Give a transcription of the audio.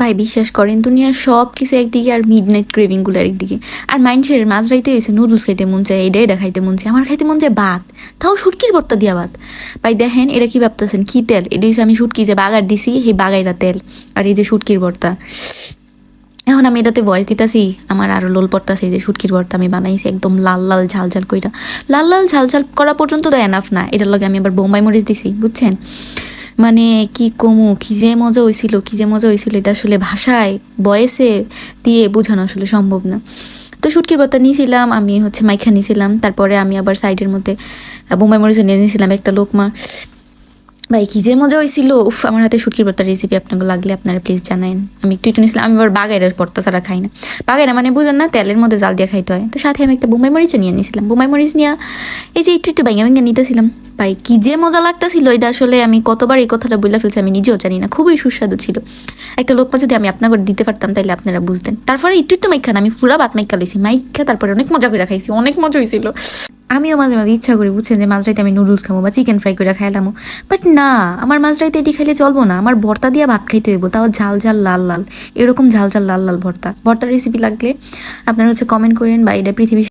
ভাই, বিশ্বাস করেন, দুনিয়ার সব কিছু একদিকে আর মিড নাইট ক্রেভিংগুলো একদিকে আর মাইন্ডসের মাঝরাইতে হয়েছে নুডলস খাইতে মন চায় এটা এটা খাইতে মন চায়, আমার খাইতে মন চায় ভাত। তাও সুটকির ভর্তা দিয়া ভাত। ভাই, দেখেন এটা কি ভাবতেছেন, কি তেল? এটা হচ্ছে আমি সুটকি যে বাগার দিছি, সেই বাগাইরা তেল। আর এই যে সুটকির ভর্তা। এখন আমি এটাতে ভয়েস দিতেছি, আমার আরও লোল পড়তাছে যে শুটকির ভর্তা আমি বানাইছি, একদম লাল লাল, ঝাল ঝাল কইরা। লাল লাল, ঝাল ঝাল করা পর্যন্ত তো এনাফ না, এটার লগে আমি আবার বোম্বাই মরিচ দিছি, বুঝছেন? মানে কি কমু, কি যে মজা হয়েছিল কি যে মজা হয়েছিল এটা আসলে ভাষায়, বয়েসে দিয়ে বোঝানো আসলে সম্ভব না। তো শুটকির ভর্তা নিয়েছিলাম আমি হচ্ছে মাইখা নিয়েছিলাম তারপরে আমি আবার সাইডের মধ্যে বোমাই মরিচ নিয়ে নিয়েছিলাম একটা লোকমা। ভাই, কি যে মজা হয়েছিল উফ, আমার হাতে শুটকির ভর্তার রেসিপি আপনাকে লাগলে আপনারা প্লিজ জানাইন আমি একটু একটু নিয়েছিলাম আমি আবার বাগাইরা ভর্তা ছাড়া খাই না। বাগাইরা মানে বুঝেন না, তেলের মধ্যে জাল দিয়ে খাইতে হয়। তো সাথে আমি একটা বোম্বাই মরিচও নিয়ে নিয়েছিলাম বোম্বাই মরিচ নিয়ে এই যে একটু একটু বাইঙ্গা বাইঙ্গা নিতেছিলাম। ভাই, কি যে মজা লাগতেছিল, এটা আসলে আমি কতবার এই কথাটা বলে ফেলছি, আমি নিজেও জানি না। খুবই সুস্বাদু ছিল। একটা লোকমা যদি আমি আপনাকে দিতে পারতাম তাহলে আপনারা বুঝতেন। তারপরে একটু একটু মাইখা না, আমি পুরা ভাত মাইকা লইছি। মাইখা তারপরে অনেক মজা করে খাইছি, অনেক মজা হয়েছিল আমিও মাঝে মাঝে ইচ্ছা করি বুঝছেন যে মাঝরাইতে আমি নুডলস খাব বা চিকেন ফ্রাই করে খাইলামো। বাট না, আমার মাঝরাইতে এটি খাইলে চলবো না। আমার ভর্তা দিয়ে ভাত খাইতে হইব, তাও ঝাল ঝাল লাল লাল। এরকম ঝাল ঝাল লাল লাল ভর্তা। ভর্তার রেসিপি লাগলে আপনারা হচ্ছে কমেন্ট করেন বা এটা পৃথিবীর